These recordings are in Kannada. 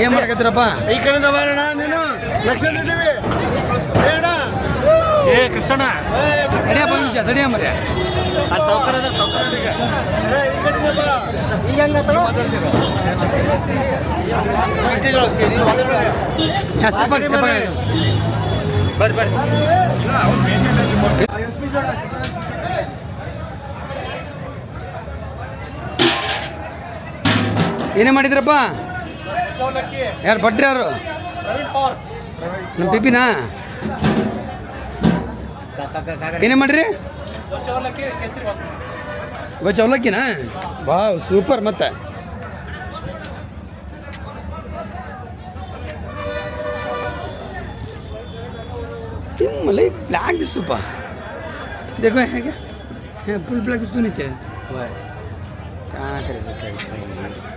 ಏನ್ ಮಾಡ್ಕತ್ತಿರಪ್ಪ? ಈ ಕಡೆಯಿಂದ ಬರೋಣ ನೀನು ಲಕ್ಷ ಏ ಕೃಷ್ಣ ತಡಿಯಪ್ಪ ಬಂದ ತಡಿಯ ಮರ್ಯ ಬರ್ರಿ ಬರ್ರಿ. ಏನೇ ಮಾಡಿದ್ರಪ್ಪ? ಯಾರು ಭಟ್ರು ಯಾರು ನಮ್ಮ ಪಿಪಿನಾ ಏನೇ ಮಾಡ್ರಿ ಗೊಚ್ಚ ಅವಲಕ್ಕಿನಾ ವಾವ್ ಸೂಪರ್ ಮತ್ತೆ मलाइ ब्लॅक दिसतो पा देखो है क्या है फुल ब्लॅक दिसतो नीचे काय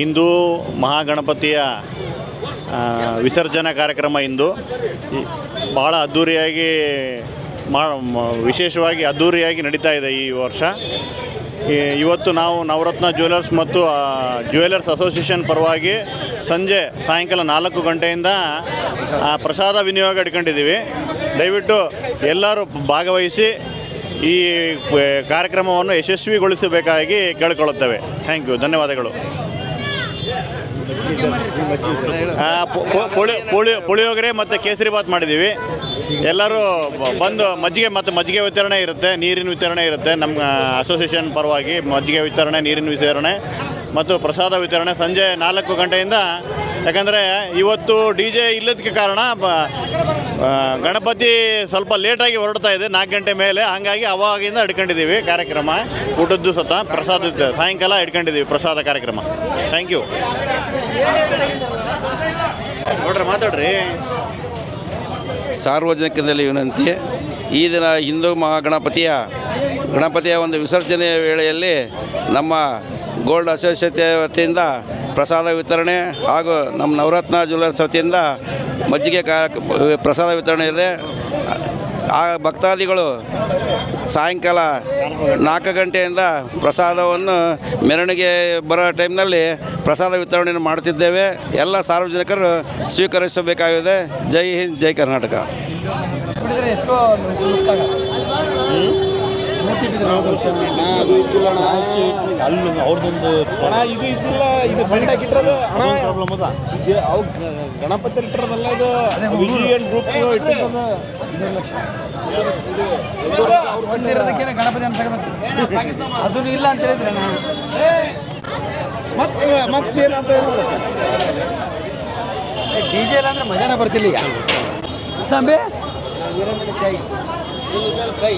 ಇಂದು ಮಹಾಗಣಪತಿಯ ವಿಸರ್ಜನಾ ಕಾರ್ಯಕ್ರಮ ಇಂದು. ಭಾಳ ಬಹಳ ಅದ್ಧೂರಿಯಾಗಿ ಮಾ ವಿಶೇಷವಾಗಿ ಅದ್ಧೂರಿಯಾಗಿ ನಡೀತಾ ಇದೆ ಈ ವರ್ಷ. ಇವತ್ತು ನಾವು ನವರತ್ನ ಜ್ಯುವೆಲರ್ಸ್ ಮತ್ತು ಜ್ಯುವೆಲರ್ಸ್ ಅಸೋಸಿಯೇಷನ್ ಪರವಾಗಿ ಸಂಜೆ ಸಾಯಂಕಾಲ ನಾಲ್ಕು ಗಂಟೆಯಿಂದ ಪ್ರಸಾದ ವಿನಿಯೋಗ ಇಟ್ಕೊಂಡಿದ್ದೀವಿ. ದಯವಿಟ್ಟು ಎಲ್ಲರೂ ಭಾಗವಹಿಸಿ ಈ ಕಾರ್ಯಕ್ರಮವನ್ನು ಯಶಸ್ವಿಗೊಳಿಸಬೇಕಾಗಿ ಕೇಳಿಕೊಳ್ಳುತ್ತೇವೆ. Thank you. ಧನ್ಯವಾದಗಳು. ಪುಳಿ ಪುಳಿ ಪುಳಿಯೋಗರೆ ಮತ್ತು ಕೇಸರಿ ಬಾತ್ ಮಾಡಿದ್ದೀವಿ ಎಲ್ಲರೂ ಬಂದು ಮಜ್ಜಿಗೆ ಮತ್ತು ಮಜ್ಜಿಗೆ ವಿತರಣೆ ಇರುತ್ತೆ, ನೀರಿನ ವಿತರಣೆ ಇರುತ್ತೆ. ನಮ್ಮ ಅಸೋಸಿಯೇಷನ್ ಪರವಾಗಿ ಮಜ್ಜಿಗೆ ವಿತರಣೆ, ನೀರಿನ ವಿತರಣೆ ಮತ್ತು ಪ್ರಸಾದ ವಿತರಣೆ ಸಂಜೆ ನಾಲ್ಕು ಗಂಟೆಯಿಂದ. ಯಾಕಂದರೆ ಇವತ್ತು ಡಿ ಜೆ ಇಲ್ಲದಕ್ಕೆ ಕಾರಣ ಗಣಪತಿ ಸ್ವಲ್ಪ ಲೇಟಾಗಿ ಹೊರಡ್ತಾ ಇದೆ, ನಾಲ್ಕು ಗಂಟೆ ಮೇಲೆ. ಹಾಗಾಗಿ ಅವಾಗಿಂದ ಇಟ್ಕೊಂಡಿದ್ದೀವಿ ಕಾರ್ಯಕ್ರಮ. ಊಟದ್ದು ಸತ ಪ್ರಸಾದ ಸಾಯಂಕಾಲ ಇಟ್ಕೊಂಡಿದ್ದೀವಿ ಪ್ರಸಾದ ಕಾರ್ಯಕ್ರಮ. ಥ್ಯಾಂಕ್ ಯು ನೋಡ್ರಿ, ಮಾತಾಡ್ರಿ. ಸಾರ್ವಜನಿಕದಲ್ಲಿ ವಿನಂತಿ, ಈ ದಿನ ಹಿಂದೂ ಮಹಾಗಣಪತಿಯ, ಗಣಪತಿಯ ಒಂದು ವಿಸರ್ಜನೆಯ ವೇಳೆಯಲ್ಲಿ ನಮ್ಮ ಗೋಲ್ಡ್ ಅಸೋಸಿಯೇಟ್ ವತಿಯಿಂದ ಪ್ರಸಾದ ವಿತರಣೆ ಹಾಗೂ ನಮ್ಮ ನವರತ್ನ ಜ್ಯುವೆಲರ್ಸ್ ವತಿಯಿಂದ ಮಜ್ಜಿಗೆ ಕಾರ್ಯ ಪ್ರಸಾದ ವಿತರಣೆ ಇದೆ. ಆ ಭಕ್ತಾದಿಗಳು ಸಾಯಂಕಾಲ ನಾಲ್ಕು ಗಂಟೆಯಿಂದ ಪ್ರಸಾದವನ್ನು ಮೆರವಣಿಗೆ ಬರೋ ಟೈಮ್ನಲ್ಲಿ ಪ್ರಸಾದ ವಿತರಣೆಯನ್ನು ಮಾಡ್ತಿದ್ದೇವೆ ಎಲ್ಲ ಸಾರ್ವಜನಿಕರು ಸ್ವೀಕರಿಸಬೇಕಾಗಿದೆ. ಜೈ ಹಿಂದ್ ಜೈ ಕರ್ನಾಟಕ. ಅಣ್ಣ ಇದು ಇದ್ದಿಲ್ಲ, ಇದು ಅಣ್ಣ ಪ್ರಾಬ್ಲಮ್ ಅದ ಇದು ಗಣಪತಿ ಇಟ್ಟಿರೋದಲ್ಲ ಇದು, ವಿಜಯನ್ ಗ್ರೂಪ್ ಇಟ್ಟಿರೋದು. ಗಣಪತಿ ಅದು ಇಲ್ಲ ಅಂತ ಹೇಳಿದ್ರೆ ಮತ್ತೆ ಮತ್ತೇನಂತ ಡಿ ಜೆ ಅಂದ್ರೆ ಮಜಾನ ಬರ್ತಿಲ್ಲ ಈಗ. ಸಂಬೆ? ಕೈ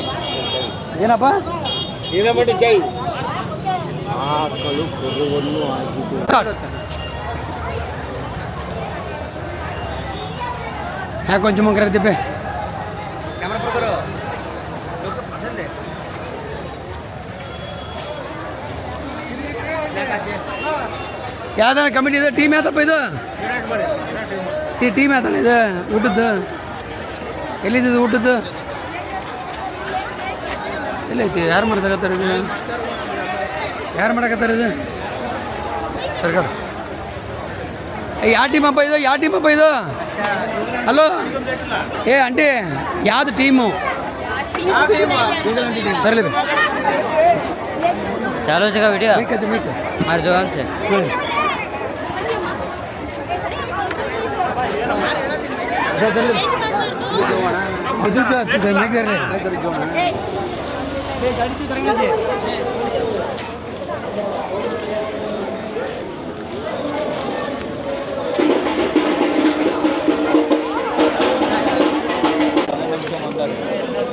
ಏನಪ್ಪ? ಹಿರೇಮಠ ಜೈ ಯಾಕೆ ಕೊಂಚ ಮಂಕರ ದಿಪ್ಪೆ ಯಾವ್ದಾರ ಕಮಿಟಿ ಇದೆ? ಟೀಮ್ ಯಾತಪ್ಪ ಇದು? ಈ ಟೀಮ್ ಯಾತನ ಇದೆ? ಊಟದ್ದು? ಎಲ್ಲಿದ್ದು ಊಟದ್ದು? ಇಲ್ಲ ಐತಿ ಯಾರು ಮಾಡ್ತಕತ್ತಾರೆ ಇದು ಯಾರು ಮಾಡಕತ್ತಾರೆ ಇದು ಸರ್ಕಾರ ಯಾವ ಟೀಮ್ ಅಪ್ಪ ಇದು ಯಾವ ಟೀಮ್ ಅಪ್ಪ ಇದು ಹಲೋ ಏ ಆಂಟಿ ಯಾವ್ದು ಟೀಮು ಸರಿ ಚಾಲೋ ಸಿಗ ವಿಡಿಯೋ ಮಾರಿ ಜೋಗಾಮ್ ಸೆ ಅದು ಜೋ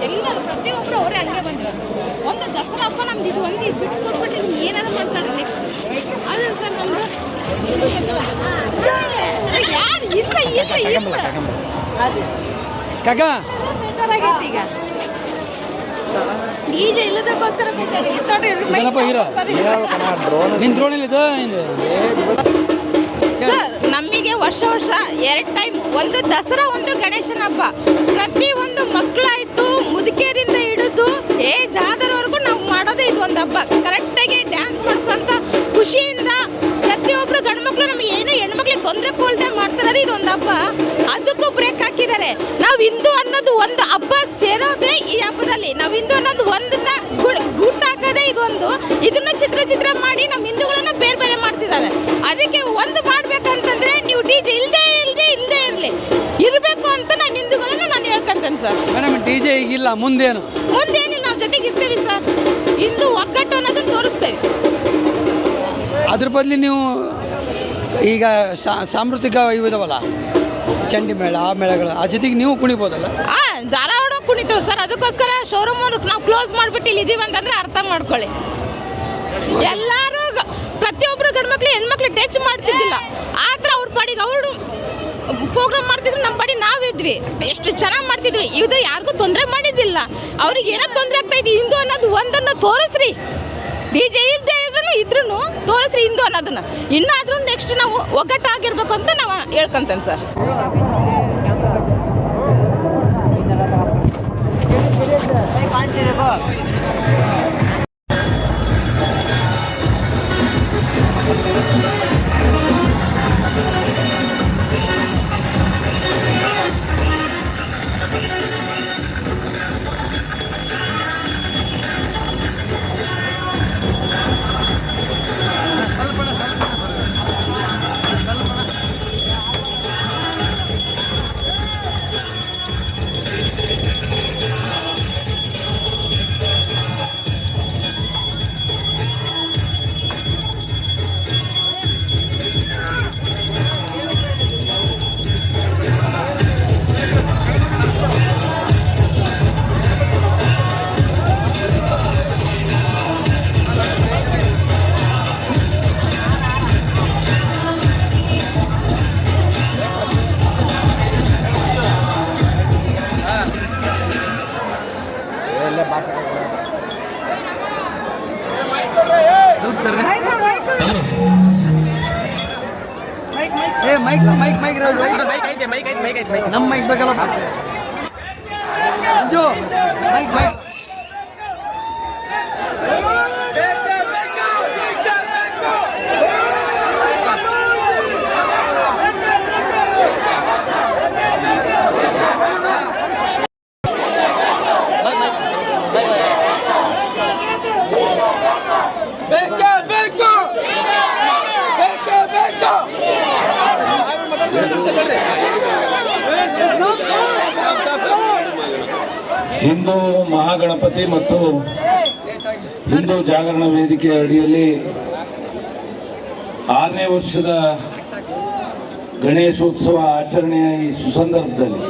ಎಲ್ಲರೂ ಪ್ರತಿಯೊಬ್ಬರು ಅವರೇ ಹಂಗೆ ಬಂದಿರೋದು ಒಂದು ದಸರಾ ಹಬ್ಬ ನಮ್ದು ಇದು ಒಂದು ಇದು ಬಿಟ್ಟು ಕೊಟ್ಬಿಟ್ಟು ನೀವು ಏನಾದ್ರು ಮಾಡ್ತಾರೆ ನೆಕ್ಸ್ಟ್ ಅದು ಸರ್ ನಮ್ದು ಯಾರು ಇಲ್ಲ ಇಲ್ಲ ಇಲ್ಲ ಅದು ಕಗ ಬೇಜಾರಾಗೈತೆ ಈಗ ಇಲ್ಲದಕ್ಕೋಸ್ಕರ ನೋಡ್ರಿ ಸರಿ. ನಿನ್ ಇದು ಇದು ಸರ್ ನಮಗೆ ವರ್ಷ ವರ್ಷ ಎರಡು ಟೈಮ್ ಒಂದು ದಸರಾ ಒಂದು ಗಣೇಶನ ಹಬ್ಬ. ಪ್ರತಿ ಒಂದು ಮಕ್ಕಳಾಯ್ತು ಮುದುಕೇರಿಂದ ಹಿಡಿದು ಏಜ್ ಆದರವರೆಗೂ ನಾವು ಮಾಡೋದೇ ಇದು ಒಂದು ಹಬ್ಬ ಕರೆಕ್ಟಾಗಿ ಡ್ಯಾನ್ಸ್ ಮಾಡ್ಕೊಂತ ಖುಷಿಯಿಂದ ಪ್ರತಿಯೊಬ್ಬರು ಗಂಡು ಮಕ್ಕಳು ನಮಗೆ ಏನು ಹೆಣ್ಮಕ್ಳಿಗೆ ತೊಂದರೆ ಕೊಳ್ದೆ ಮಾಡ್ತಿರೋದು ಇದೊಂದು ಹಬ್ಬ. ಅದಕ್ಕೂ ಬ್ರೇಕ್ ಹಾಕಿದ್ದಾರೆ. ನಾವು ಹಿಂದೂ ಅನ್ನೋದು ಒಂದು ಹಬ್ಬ ಸೇರೋದೇ ಈ ಹಬ್ಬದಲ್ಲಿ. ನಾವು ಹಿಂದೂ ಅನ್ನೋದು ಇದನ್ನ ಚಿತ್ರ ಚಿತ್ರ ಮಾಡಿ ನಮ್ಮ ಹಿಂದೂಗಳನ್ನ ಬೇರೆ ಬೇರೆ ಮಾಡ್ತಿದ್ದಾರೆ. ಅದಕ್ಕೆ ಒಂದು ಮಾಡ್ಬೇಕಂತಂದ್ರೆ ನೀವು ಡಿ ಜೆ ಇಲ್ಲದೆ ಇಲ್ಲದೆ ಇಲ್ಲದೆ ಇರಲಿ. ಇರಬೇಕು ಅಂತ ನಾನು ಹಿಂದೂಗಳನ್ನ ನಾನು ಹೇಳ್ಕೊಂತೇನೆ ಸರ್. ಮೇಡಮ್ ಡಿ ಜೆ ಈಗಿಲ್ಲ ಮುಂದೇನು? ಮುಂದೇನು ನಾವು ಜೊತೆಗೆ ಇರ್ತೀವಿ ಸರ್. ಹಿಂದೂ ಒಗ್ಗಟ್ಟು ಅನ್ನೋದನ್ನ ತೋರಿಸ್ತೇವೆ. ಅದ್ರ ಬದಲು ನೀವು ಈಗ ಸಾಂಸ್ಕೃತಿಕ ಇವು ಇದಾವಲ್ಲ ಚಂಡಿ ಮೇಳ ಆ ಮೇಳಗಳು ಆ ಜೊತೆಗೆ ನೀವು ಕುಣಿಬೋದಲ್ಲ? ಆ ಧಾರವಾಡ ಕುಣಿತೇವೆ ಸರ್. ಅದಕ್ಕೋಸ್ಕರ ಶೋರೂಮ್ ನಾವು ಕ್ಲೋಸ್ ಮಾಡಿಬಿಟ್ಟು ಇಲ್ಲಿ ಇದೀವಿ ಅಂತಂದ್ರೆ ಅರ್ಥ ಮಾಡ್ಕೊಳ್ಳಿ. ಎಲ್ಲರೂ ಪ್ರತಿಯೊಬ್ಬರು ಗಂಡು ಮಕ್ಳು ಹೆಣ್ಮಕ್ಳು ಟಚ್ ಮಾಡ್ತಿದ್ದಿಲ್ಲ. ಆದ್ರೆ ಅವ್ರ ಪಾಡಿಗೆ ಅವರು ಪ್ರೋಗ್ರಾಮ್ ಮಾಡ್ತಿದ್ರು ನಮ್ಮ ಪಾಡಿ ನಾವಿದ್ವಿ ಎಷ್ಟು ಚೆನ್ನಾಗಿ ಮಾಡ್ತಿದ್ವಿ ಇದು ಯಾರಿಗೂ ತೊಂದರೆ ಮಾಡಿದ್ದಿಲ್ಲ. ಅವ್ರಿಗೆ ಏನೋ ತೊಂದರೆ ಆಗ್ತಾ ಇದೆ, ಹಿಂದೂ ಅನ್ನೋದು ಒಂದನ್ನು ತೋರಿಸ್ರಿ. ಡಿ ಜೆ ಇಲ್ಲದೆ ಇದ್ರೂ ಇದ್ರೂ ತೋರಿಸ್ರಿ ಹಿಂದೂ ಅನ್ನೋದನ್ನು. ಇನ್ನಾದರೂ ನೆಕ್ಸ್ಟ್ ನಾವು ಒಗ್ಗಟ್ಟಾಗಿರ್ಬೇಕು ಅಂತ ನಾವು ಹೇಳ್ಕೊಂತೇನೆ ಸರ್. ಸ್ವಲ್ಪ ಸರ್ ಏ ಮೈಕ್ ಮೈಕ್ ಮೈಕ್ ನಮ್ಮ ಮೈಕ್ ಬೇಕಲ್ಲ ಮಂಜು ಮೈಕ್ ಮೈಕ್ ಹಿಂದೂ ಮಹಾಗಣಪತಿ ಮತ್ತು ಹಿಂದೂ ಜಾಗರಣ ವೇದಿಕೆ ಅಡಿಯಲ್ಲಿ ಆರನೇ ವರ್ಷದ ಗಣೇಶೋತ್ಸವ ಆಚರಣೆಯ ಈ ಸುಸಂದರ್ಭದಲ್ಲಿ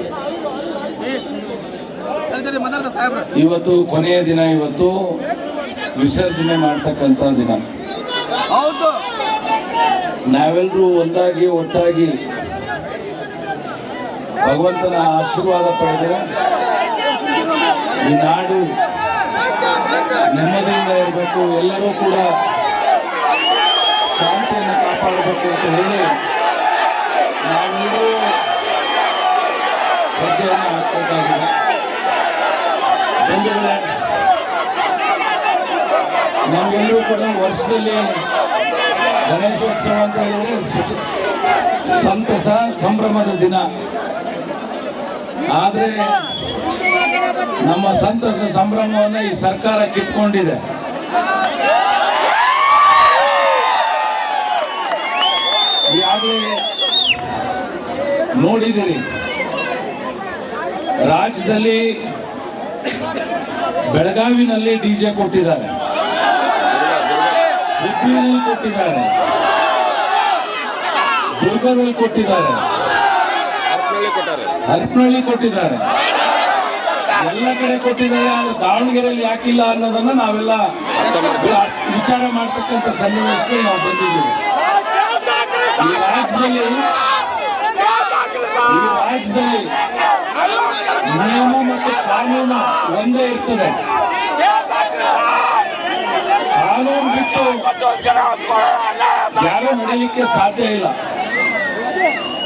ಇವತ್ತು ಕೊನೆಯ ದಿನ ಇವತ್ತು ವಿಸರ್ಜನೆ ಮಾಡ್ತಕ್ಕಂಥ ದಿನ. ನಾವೆಲ್ಲರೂ ಒಂದಾಗಿ ಒಟ್ಟಾಗಿ ಭಗವಂತನ ಆಶೀರ್ವಾದ ಪಡೆದು ಈ ನಾಡು ನೆಮ್ಮದಿಯಿಂದ ಇರಬೇಕು, ಎಲ್ಲರೂ ಕೂಡ ಶಾಂತಿಯನ್ನು ಕಾಪಾಡಬೇಕು ಅಂತ ಹೇಳಿ ನಾವೆಲ್ಲರೂ ಹೆಜ್ಜೆಯನ್ನು ಹಾಕಬೇಕಾಗಿದೆ. ಬಂಧುಗಳೇ ನಾವೆಲ್ಲರೂ ಕೂಡ ವರ್ಷದಲ್ಲಿ ಗಣೇಶೋತ್ಸವ ಅಂತ ಹೇಳಿದ್ರೆ ಸಂತಸ ಸಂಭ್ರಮದ ದಿನ. ಆದ್ರೆ ನಮ್ಮ ಸಂತಸ ಸಂಭ್ರಮವನ್ನು ಈ ಸರ್ಕಾರ ಕಿತ್ಕೊಂಡಿದೆ. ಈಗಾಗಲೇ ನೋಡಿದಿರಿ ರಾಜ್ಯದಲ್ಲಿ ಬೆಳಗಾವಿನಲ್ಲಿ ಡಿ ಜೆ ಕೊಟ್ಟಿದ್ದಾರೆ. ಹುಬ್ಳಿನಲ್ಲಿ ಕೊಟ್ಟಿದ್ದಾರೆ. ದುರ್ಗದಲ್ಲಿ ಕೊಟ್ಟಿದ್ದಾರೆ. ಹರಪನಹಳ್ಳಿ ಕೊಟ್ಟಿದ್ದಾರೆ. ಎಲ್ಲ ಕಡೆ ಕೊಟ್ಟಿದ್ದಾರೆ, ಆದ್ರೆ ದಾವಣಗೆರೆಯಲ್ಲಿ ಯಾಕಿಲ್ಲ ಅನ್ನೋದನ್ನ ನಾವೆಲ್ಲ ವಿಚಾರ ಮಾಡ್ತಕ್ಕಂಥ ಸನ್ನಿವೇಶದಲ್ಲಿ ನಾವು ಬಂದಿದ್ದೀವಿ. ಈ ರಾಜ್ಯದಲ್ಲಿ ಈ ರಾಜ್ಯದಲ್ಲಿ ನಿಯಮ ಮತ್ತು ಕಾನೂನು ಒಂದೇ ಇರ್ತದೆ. ಕಾನೂನು ಬಿಟ್ಟು ಯಾರೂ ನಡೀಲಿಕ್ಕೆ ಸಾಧ್ಯ ಇಲ್ಲ.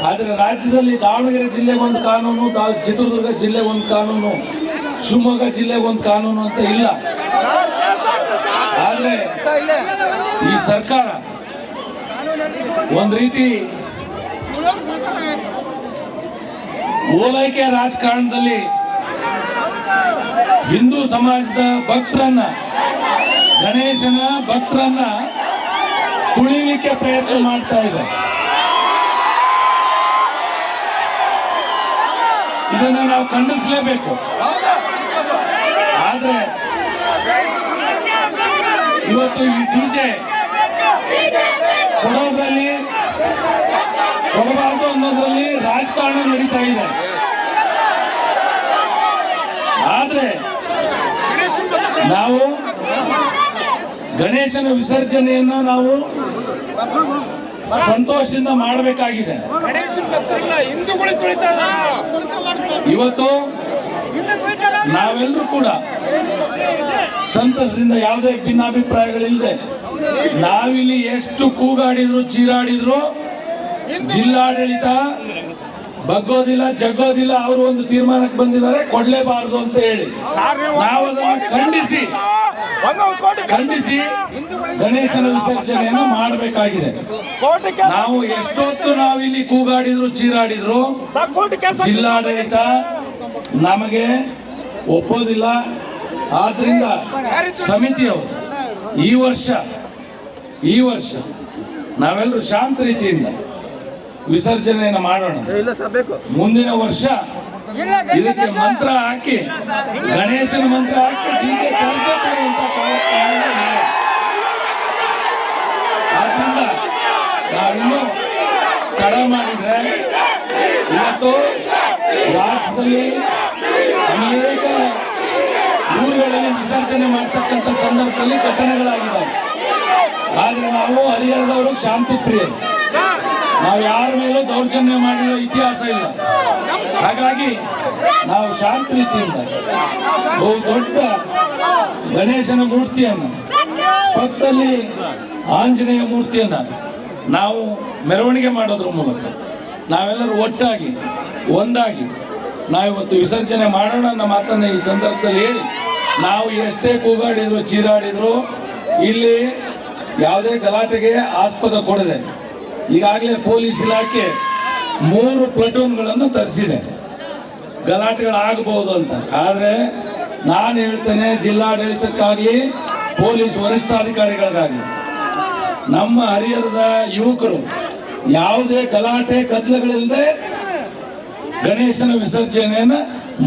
ಆದರೆ ರಾಜ್ಯದಲ್ಲಿ ದಾವಣಗೆರೆ ಜಿಲ್ಲೆಗೆ ಒಂದು ಕಾನೂನು ಚಿತ್ರದುರ್ಗ ಜಿಲ್ಲೆಗೆ ಒಂದು ಕಾನೂನು ಶಿವಮೊಗ್ಗ ಜಿಲ್ಲೆಗೆ ಒಂದು ಕಾನೂನು ಅಂತ ಇಲ್ಲ. ಆದರೆ ಈ ಸರ್ಕಾರ ಒಂದು ರೀತಿ ಓಲೈಕೆ ರಾಜಕಾರಣದಲ್ಲಿ ಹಿಂದೂ ಸಮಾಜದ ಭಕ್ತರನ್ನ, ಗಣೇಶನ ಭಕ್ತರನ್ನ ತುಳಿಲಿಕ್ಕೆ ಪ್ರಯತ್ನ ಮಾಡ್ತಾ ಇದೆ. ಇದನ್ನು ನಾವು ಖಂಡಿಸಲೇಬೇಕು. ಇವತ್ತು ಈ ಡಿಜೆ ಕೊಡೋದ್ರಲ್ಲಿ ಕೊಡಬಾರ್ದು ಅನ್ನೋದ್ರಲ್ಲಿ ರಾಜಕಾರಣ ನಡೀತಾ ಇದೆ. ಆದ್ರೆ ನಾವು ಗಣೇಶನ ವಿಸರ್ಜನೆಯನ್ನ ನಾವು ಸಂತೋಷದಿಂದ ಮಾಡಬೇಕಾಗಿದೆ. ಇವತ್ತು ನಾವೆಲ್ಲರೂ ಕೂಡ ಸಂತಸದಿಂದ ಯಾವುದೇ ಭಿನ್ನಾಭಿಪ್ರಾಯಗಳಿಲ್ಲದೆ ನಾವಿಲ್ಲಿ ಎಷ್ಟು ಕೂಗಾಡಿದ್ರು ಚೀರಾಡಿದ್ರು ಜಿಲ್ಲಾಡಳಿತ ಬಗ್ಗೋದಿಲ್ಲ ಜಗ್ಗೋದಿಲ್ಲ ಅವರು ಒಂದು ತೀರ್ಮಾನಕ್ಕೆ ಬಂದಿದ್ದಾರೆ ಕೊಡ್ಲೇಬಾರದು ಅಂತ ಹೇಳಿ. ನಾವು ಅದನ್ನು ಖಂಡಿಸಿ ಖಂಡಿಸಿ ಗಣೇಶನ ವಿಸರ್ಜನೆಯನ್ನು ಮಾಡಬೇಕಾಗಿದೆ. ನಾವು ಎಷ್ಟೊತ್ತು ನಾವು ಇಲ್ಲಿ ಕೂಗಾಡಿದ್ರು ಚೀರಾಡಿದ್ರು ಜಿಲ್ಲಾಡಳಿತ ನಮಗೆ ಒಪ್ಪೋದಿಲ್ಲ ಆದ್ರಿಂದ ಸಮಿತಿಯವರು ಈ ವರ್ಷ ಈ ವರ್ಷ ನಾವೆಲ್ಲರೂ ಶಾಂತ ರೀತಿಯಿಂದ ವಿಸರ್ಜನೆಯನ್ನು ಮಾಡೋಣ. ಮುಂದಿನ ವರ್ಷ ಇದಕ್ಕೆ ಮಂತ್ರ ಹಾಕಿ, ಗಣೇಶನ ಮಂತ್ರ ಹಾಕಿ ಡಿಜೆ ಆದ್ರಿಂದ ನಾವಿನ್ನು ತಡ ಮಾಡಿದ್ರೆ ಇವತ್ತು ರಾಜ್ಯದಲ್ಲಿ ವಿಸರ್ಜನೆ ಮಾಡ್ತಕ್ಕಂಥ ಸಂದರ್ಭದಲ್ಲಿ ಘಟನೆಗಳಾಗಿದ್ದಾವೆ. ಆದ್ರೆ ನಾವು ಹರಿಹರದವರು ಶಾಂತಿ ಪ್ರಿಯರು. ನಾವು ಯಾರ ಮೇಲೂ ದೌರ್ಜನ್ಯ ಮಾಡಿರೋ ಇತಿಹಾಸ ಇಲ್ಲ. ಹಾಗಾಗಿ ನಾವು ಶಾಂತ ರೀತಿಯಿಂದ ಬಹು ದೊಡ್ಡ ಗಣೇಶನ ಮೂರ್ತಿಯನ್ನು, ಪಕ್ಕದಲ್ಲಿ ಆಂಜನೇಯ ಮೂರ್ತಿಯನ್ನು ನಾವು ಮೆರವಣಿಗೆ ಮಾಡೋದ್ರ ಮೂಲಕ ನಾವೆಲ್ಲರೂ ಒಟ್ಟಾಗಿ, ಒಂದಾಗಿ ನಾವಿವತ್ತು ವಿಸರ್ಜನೆ ಮಾಡೋಣ ಅನ್ನೋ ಮಾತನ್ನು ಈ ಸಂದರ್ಭದಲ್ಲಿ ಹೇಳಿ ನಾವು ಎಷ್ಟೇ ಕೂಗಾಡಿದ್ರು, ಚೀರಾಡಿದ್ರು, ಇಲ್ಲಿ ಯಾವುದೇ ಗಲಾಟೆಗೆ ಆಸ್ಪದ ಕೊಡದೆ, ಈಗಾಗಲೇ ಪೊಲೀಸ್ ಇಲಾಖೆ ಮೂರು ಪ್ಲಟೂನ್ಗಳನ್ನು ತರಿಸಿದೆ. ಗಲಾಟೆಗಳಾಗಬಹುದು ಅಂತ. ಆದರೆ ನಾನು ಹೇಳ್ತೇನೆ, ಜಿಲ್ಲಾಡಳಿತಕ್ಕಾಗಲಿ, ಪೊಲೀಸ್ ವರಿಷ್ಠಾಧಿಕಾರಿಗಳಿಗಾಗಲಿ, ನಮ್ಮ ಹರಿಹರದ ಯುವಕರು ಯಾವುದೇ ಗಲಾಟೆ, ಗದ್ದಲಗಳಿಲ್ಲದೆ ಗಣೇಶನ ವಿಸರ್ಜನೆಯನ್ನು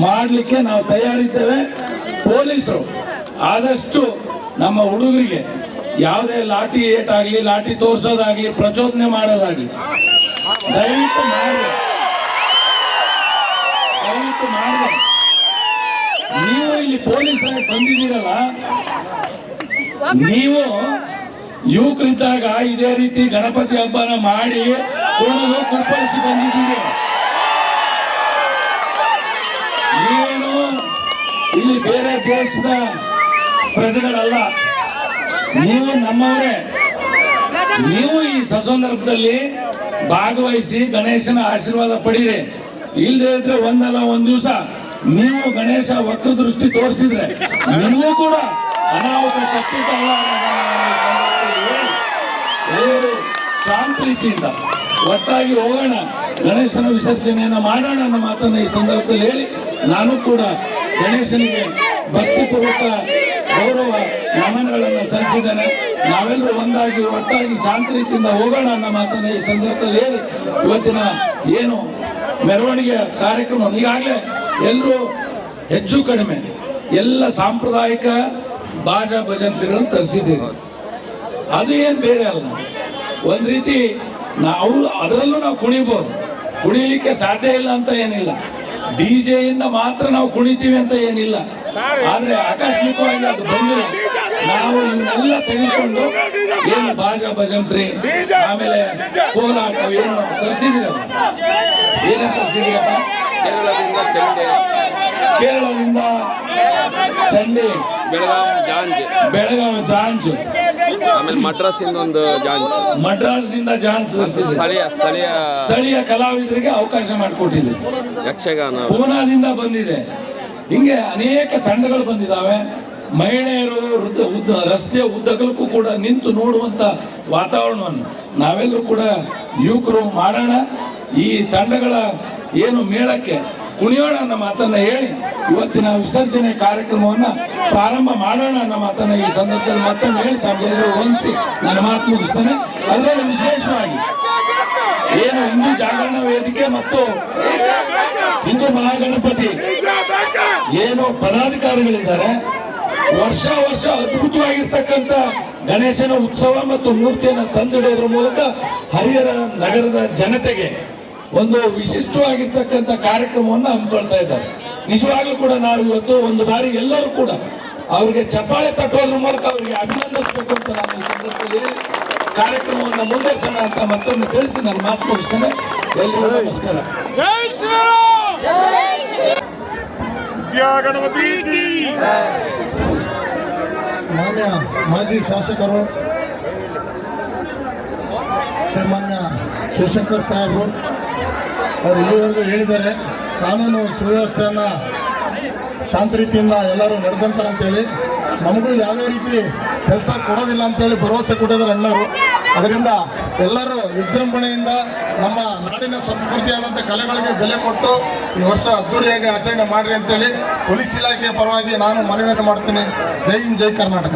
ಮಾಡಲಿಕ್ಕೆ ನಾವು ತಯಾರಿದ್ದೇವೆ. ಪೊಲೀಸರು ಆದಷ್ಟು ನಮ್ಮ ಹುಡುಗರಿಗೆ ಯಾವುದೇ ಲಾಠಿ ಏಟಾಗಲಿ, ಲಾಠಿ ತೋರಿಸೋದಾಗ್ಲಿ, ಪ್ರಚೋದನೆ ಮಾಡೋದಾಗ್ಲಿ, ದಯವಿಟ್ಟು ಮಾಡಿದೆ ದಯವಿಟ್ಟು ಮಾಡಿದೆ ನೀವು ಇಲ್ಲಿ ಪೊಲೀಸರು ಬಂದಿದ್ದೀರಲ್ಲ, ನೀವು ಯುವಕರಿದ್ದಾಗ ಇದೇ ರೀತಿ ಗಣಪತಿ ಹಬ್ಬನ ಮಾಡಿ ಕೊಡಲು ಕುಪ್ಪಳಿಸಿ ಬಂದಿದ್ದೀರಿ. ಇಲ್ಲಿ ಬೇರೆ ದೇಶದ ಪ್ರಜೆಗಳಲ್ಲ. ನೀವು ನಮ್ಮವರೇ. ನೀವು ಈ ಸಸಂದರ್ಭದಲ್ಲಿ ಭಾಗವಹಿಸಿ ಗಣೇಶನ ಆಶೀರ್ವಾದ ಪಡೀರಿ. ಇಲ್ಲದೆ ಇದ್ರೆ ಒಂದಲ್ಲ, ಒಂದ್ ದಿವಸ ನೀವು ಗಣೇಶ ವಕ್ರ ದೃಷ್ಟಿ ತೋರಿಸಿದ್ರೆ ನಿಮಗೂ ಕೂಡ ಅನಾಹುತ ತಪ್ಪಿತಲ್ಲ ಎಲ್ಲರೂ ಶಾಂತ ರೀತಿಯಿಂದ ಒಟ್ಟಾಗಿ ಹೋಗೋಣ. ಗಣೇಶನ ವಿಸರ್ಜನೆಯನ್ನ ಮಾಡೋಣ ಅನ್ನೋ ಮಾತನ್ನ ಈ ಸಂದರ್ಭದಲ್ಲಿ ಹೇಳಿ. ನಾನು ಕೂಡ ಗಣೇಶನಿಗೆ ಭಕ್ತಿ ಪೂರ್ವಕ ಗೌರವ ನಮನಗಳನ್ನು ಸಲ್ಲಿಸಿದ್ದೇನೆ ನಾವೆಲ್ಲರೂ ಒಂದಾಗಿ, ಒಟ್ಟಾಗಿ ಶಾಂತ ರೀತಿಯಿಂದ ಹೋಗೋಣ ಅನ್ನೋ ಮಾತನ್ನು ಈ ಸಂದರ್ಭದಲ್ಲಿ ಹೇಳಿ. ಇವತ್ತಿನ ಏನು ಮೆರವಣಿಗೆ ಕಾರ್ಯಕ್ರಮ, ಈಗಾಗಲೇ ಎಲ್ಲರೂ ಹೆಚ್ಚು ಕಡಿಮೆ ಎಲ್ಲ ಸಾಂಪ್ರದಾಯಿಕ ಬಾಜಾ ಭಜಂತ್ರಿಗಳನ್ನು ತರಿಸಿದ್ದೀವಿ ಅದು ಏನು ಬೇರೆ ಅಲ್ಲ. ಒಂದು ರೀತಿ ನಾವು ಅದರಲ್ಲೂ ನಾವು ಕುಣಿಬೋದು. ಕುಣಿಲಿಕ್ಕೆ ಸಾಧ್ಯ ಇಲ್ಲ ಅಂತ ಏನಿಲ್ಲ. ಡಿಜೆ ಇಂದ ಮಾತ್ರ ನಾವು ಕುಣಿತೀವಿ ಅಂತ ಏನಿಲ್ಲ. ಆದ್ರೆ ಆಕಸ್ಮಿಕವಾಗಿ ಅದು ಬಂದಿಲ್ಲ ನಾವು ಇವನ್ನೆಲ್ಲ ತೆಗೆದುಕೊಂಡು ಏನು ಬಾಜಾ ಭಜಂತ್ರಿ ಆಮೇಲೆ ಕೋಲಾಟ ಏನು ತರಿಸಿದಿರಲ್ಲ ಏನೇನು ತರಿಸಿದಿರಪ್ಪ ಕೇರಳದಿಂದ ಚಂಡೆ. ಕೇರಳದಿಂದ ಚಂಡಿ. ಬೆಳಗಾವಿ ಜಾಂಜ್. ಬೆಳಗಾವಿ ಜಾಂಜ್. ಆಮೇಲೆ ಮಡ್ರಾಸಿಂದ ಒಂದು ಜಾನ್ಸ್. ಮಡ್ರಾಸ್ನಿಂದ ಜಾನ್ಸ್ ಸ್ಥಳೀಯ ಸ್ಥಳೀಯ ಸ್ಥಳೀಯ ಕಲಾವಿದರಿಗೆ ಅವಕಾಶ ಮಾಡಿಕೊಟ್ಟಿದೆ. ಯಕ್ಷಗಾನ. ಪೂನಾದಿಂದ ಬಂದಿದೆ. ಹಿಂಗೆ ಅನೇಕ ತಂಡಗಳು ಬಂದಿದ್ದಾವೆ. ಮಹಿಳೆಯರು ವೃದ್ಧ ಉದ್ದ ರಸ್ತೆಯ ಉದ್ದಗಲಕ್ಕೂ ಕೂಡ ನಿಂತು ನೋಡುವಂಥ ವಾತಾವರಣವನ್ನು ನಾವೆಲ್ಲರೂ ಕೂಡ ಯುವಕರು ಮಾಡೋಣ. ಈ ತಂಡಗಳ ಏನು ಮೇಳಕ್ಕೆ ಕುಣಿಯೋಣ ಅನ್ನೋ ಮಾತನ್ನ ಹೇಳಿ ಇವತ್ತಿನ ವಿಸರ್ಜನೆ ಕಾರ್ಯಕ್ರಮವನ್ನ ಪ್ರಾರಂಭ ಮಾಡೋಣ ಅನ್ನೋ ಮಾತನ್ನ ಈ ಸಂದರ್ಭದಲ್ಲಿ ಮತ್ತೊಮ್ಮೆ ಹೇಳಿ ತಮ್ಮೆಲ್ಲರೂ ಹೊಂದಿಸಿ ನನ್ನ ಮಾತು ಮುಗಿಸ್ತೇನೆ. ಅದರಲ್ಲೂ ವಿಶೇಷವಾಗಿ ಏನು ಹಿಂದೂ ಜಾಗರಣ ವೇದಿಕೆ ಮತ್ತು ಹಿಂದೂ ಮಹಾಗಣಪತಿ ಏನು ಪದಾಧಿಕಾರಿಗಳಿದ್ದಾರೆ. ವರ್ಷ ವರ್ಷ ಅದ್ಭುತವಾಗಿರ್ತಕ್ಕಂಥ ಗಣೇಶನ ಉತ್ಸವ ಮತ್ತು ಮೂರ್ತಿಯನ್ನು ತಂದಿಡೋದ್ರ ಮೂಲಕ ಹರಿಹರ ನಗರದ ಜನತೆಗೆ ಒಂದು ವಿಶಿಷ್ಟವಾಗಿರ್ತಕ್ಕಂಥ ಕಾರ್ಯಕ್ರಮವನ್ನು ಹಮ್ಮಿಕೊಳ್ತಾ ಇದ್ದಾರೆ. ನಿಜವಾಗ್ಲೂ ಕೂಡ ನಾವು ಇವತ್ತು ಒಂದು ಬಾರಿ ಎಲ್ಲರೂ ಕೂಡ ಅವ್ರಿಗೆ ಚಪ್ಪಾಳೆ ತಟ್ಟೋದ್ರ ಮೂಲಕ ಅವರಿಗೆ ಅಭಿನಂದಿಸಬೇಕು ಅಂತ ನಾನು ಈ ಸಂದರ್ಭದಲ್ಲಿ ಹೇಳಿ ಕಾರ್ಯಕ್ರಮವನ್ನು ಮುಂದುವರಿಸೋಣ ಅಂತ ಮತ್ತೊಮ್ಮೆ ತಿಳಿಸಿ ನಾನು ಮಾತು ಮುಗಿಸ್ತೇನೆ. ಎಲ್ಲರಿಗೂ ನಮಸ್ಕಾರ. ಮಾನ್ಯ ಮಾಜಿ ಶಾಸಕರು ಶ್ರೀಮಾನ್ಯ ಶಿವಶಂಕರ್ ಸಾಹೇಬರು ಅವರು ಇಲ್ಲಿವರೆಗೂ ಹೇಳಿದ್ದಾರೆ. ಕಾನೂನು ಸುವ್ಯವಸ್ಥೆಯನ್ನು ಶಾಂತ ರೀತಿಯಿಂದ ಎಲ್ಲರೂ ನಡೆದಂತಾರೆ ಅಂತೇಳಿ. ನಮಗೂ ಯಾವುದೇ ರೀತಿ ಕೆಲಸ ಕೊಡೋದಿಲ್ಲ ಅಂತೇಳಿ ಭರವಸೆ ಕೊಟ್ಟಿದ್ದಾರೆ ಅಣ್ಣವರು. ಅದರಿಂದ ಎಲ್ಲರೂ ವಿಜೃಂಭಣೆಯಿಂದ ನಮ್ಮ ನಾಡಿನ ಸಂಸ್ಕೃತಿಯಾದಂಥ ಕಲೆಗಳಿಗೆ ಬೆಲೆ ಕೊಟ್ಟು ಈ ವರ್ಷ ಅದ್ದೂರಿಯಾಗಿ ಆಚರಣೆ ಮಾಡಿರಿ ಅಂತೇಳಿ ಪೊಲೀಸ್ ಇಲಾಖೆಯ ಪರವಾಗಿ ನಾನು ಮನವಿಯನ್ನು ಮಾಡ್ತೀನಿ. ಜೈ ಹಿಂದ್, ಜೈ ಕರ್ನಾಟಕ.